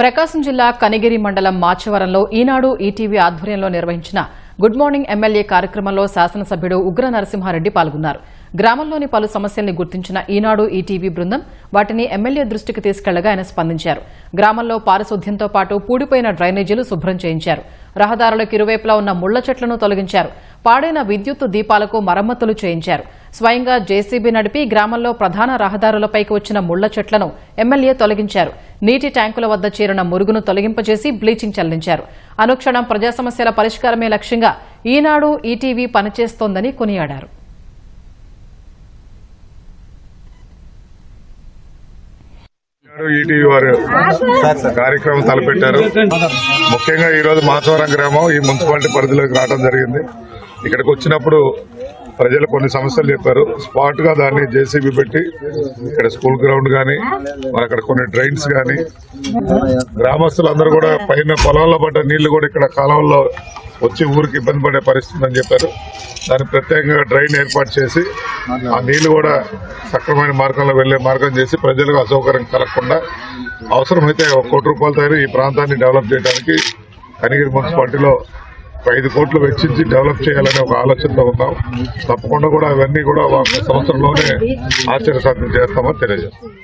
ప్రకాశం జిల్లా కనిగిరి మండలం మాచవరంలో ఈనాడు ఈటీవీ ఆధ్వర్యంలో నిర్వహించిన గుడ్ మార్నింగ్ ఎమ్మెల్యే కార్యక్రమంలో శాసనసభ్యుడు ఉగ్ర నరసింహారెడ్డి పాల్గొన్నారు. గ్రామంలోని పలు సమస్యల్ని గుర్తించిన ఈనాడు ఈటీవీ బృందం వాటిని ఎమ్మెల్యే దృష్టికి తీసుకెళ్ళగా ఆయన స్పందించారు. గ్రామంలో పారిశుద్ధ్యంతో పాటు పూడిపోయిన డ్రైనేజీలు శుభ్రం చేయించారు. రహదారులకు ఇరువైపులా ఉన్న ముళ్ళ చెట్లను తొలగించారు. పాడైన విద్యుత్ దీపాలకు మరమ్మతులు చేయించారు. స్వయంగా జేసీబీ నడిపి గ్రామంలో ప్రధాన రహదారులపైకి వచ్చిన ముళ్ళ చెట్లను ఎమ్మెల్యే తొలగించారు. నీటి ట్యాంకుల వద్ద చేరిన మురుగును తొలగింపజేసి బ్లీచింగ్ చెల్లించారు. అనుక్షణం ప్రజా సమస్యల పరిష్కారమే లక్ష్యంగా ఈనాడు ఈటీవీ పనిచేస్తోందని కొనియాడారు. ఈటీవీ వారు కార్యక్రమం తలపెట్టారు. ముఖ్యంగా ఈరోజు మాచవరం గ్రామం ఈ మున్సిపాలిటీ పరిధిలోకి రావడం జరిగింది. ఇక్కడికి వచ్చినప్పుడు ప్రజలు కొన్ని సమస్యలు చెప్పారు. స్పాట్గా దాన్ని జేసీబీ పెట్టి ఇక్కడ స్కూల్ గ్రౌండ్ కానీ మరి అక్కడ కొన్ని డ్రైన్స్ కానీ గ్రామస్తులందరూ కూడా పైన పొలాల్లో పడ్డ నీళ్ళు కూడా ఇక్కడ కాలంలో వచ్చి ఊరికి ఇబ్బంది పడే పరిస్థితి అని చెప్పారు. దాన్ని ప్రత్యేకంగా డ్రైన్ ఏర్పాటు చేసి ఆ నీళ్ళు కూడా సక్రమైన మార్గంలో వెళ్ళే మార్గం చేసి ప్రజలకు అసౌకర్యం కలగకుండా అవసరమైతే ఒక కోటి రూపాయలతో ఈ ప్రాంతాన్ని డెవలప్ చేయడానికి కనిగిరి మున్సిపాలిటీలో ఐదు కోట్లు వెచ్చించి డెవలప్ చేయాలనే ఒక ఆలోచనతో ఉన్నాం. తప్పకుండా కూడా అవన్నీ కూడా సంవత్సరంలోనే ఆశ్చర్య సాధ్యం చేస్తామని తెలియజేస్తాం.